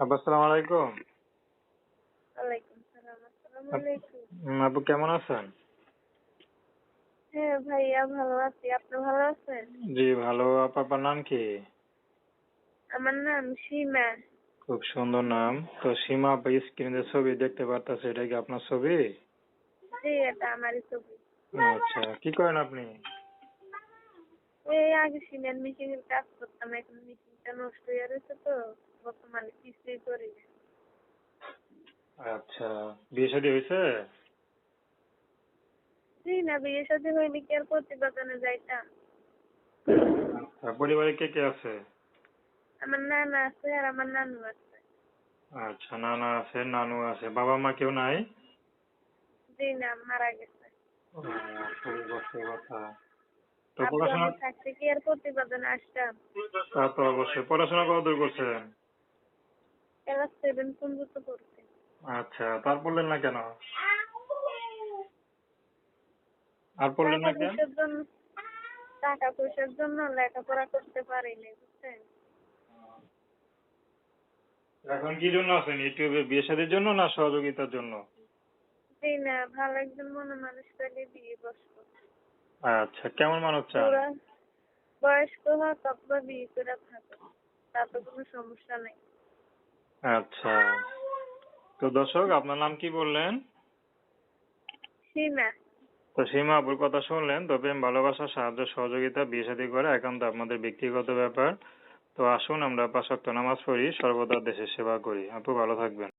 আপু আসসালামু আলাইকুম। ওয়ালাইকুম সালাম আসসালামু আলাইকুম। আপু কেমন আছেন? হ্যাঁ ভাইয়া ভালো আছি। আপনি ভালো আছেন? জি ভালো। আপু আপনার নাম কি? আমার নাম সীমা। খুব সুন্দর নাম। তো সীমা আপা স্ক্রিনে ছবি দেখতে পারতেছে এটা কি আপনার ছবি? জি এটা আমারই ছবি। আচ্ছা কি করেন আপনি? এই আগে সিমেন্ট মেশিনের কাজ করতাম এখন মেশিনটা নষ্ট হয়ে রয়েছে তো বর্তমানে কিছুই করি না। আচ্ছা বিয়ে শাদী হয়েছে? জি না বিয়ে সাথে হয়নি কি আর প্রতিবেদনে যাইতাম। আচ্ছা পরিবারে কে কে আছে? আমার নানা আছে আর আমার নানু আছে। আচ্ছা নানা আছে নানু আছে। বাবা মা কেউ নাই? জি না মারা গেছে। কথা। তো পড়াশোনা থাকতে কি আর প্রতিবেদনে আসতাম? তা তো অবশ্যই। পড়াশোনা কতদূর করছেন? ক্লাস সেভেন পর্যন্ত পড়তে আচ্ছা তার পড়লেন না কেন? আর পড়লেন না কেন? টাকা পয়সার জন্য লেখাপড়া করতে পারিনি বুঝছেন? এখন কি জন্য আছেন? ইউটিউবে বিয়ে শাদীর জন্য না সহযোগিতার জন্য? জি না ভালো একজন মনে মানুষ পেলে বিয়ে বসবো। আচ্ছা কেমন মানুষ চান? বয়স্ক হোক অথবা বিয়ে করে থাকো তাতে কোনো সমস্যা নেই। আচ্ছা। তো দর্শক আপনার নাম কি বললেন? সীমা। তো সীমা আপুর কথা শুনলেন তো প্রেম ভালোবাসা সাহায্য সহযোগিতা বিয়ে শাদী করা একান্ত আপনাদের ব্যক্তিগত ব্যাপার। তো আসুন আমরা পাঁচ নামাজ পড়ি সর্বদা দেশের সেবা করি। আপু ভালো থাকবেন।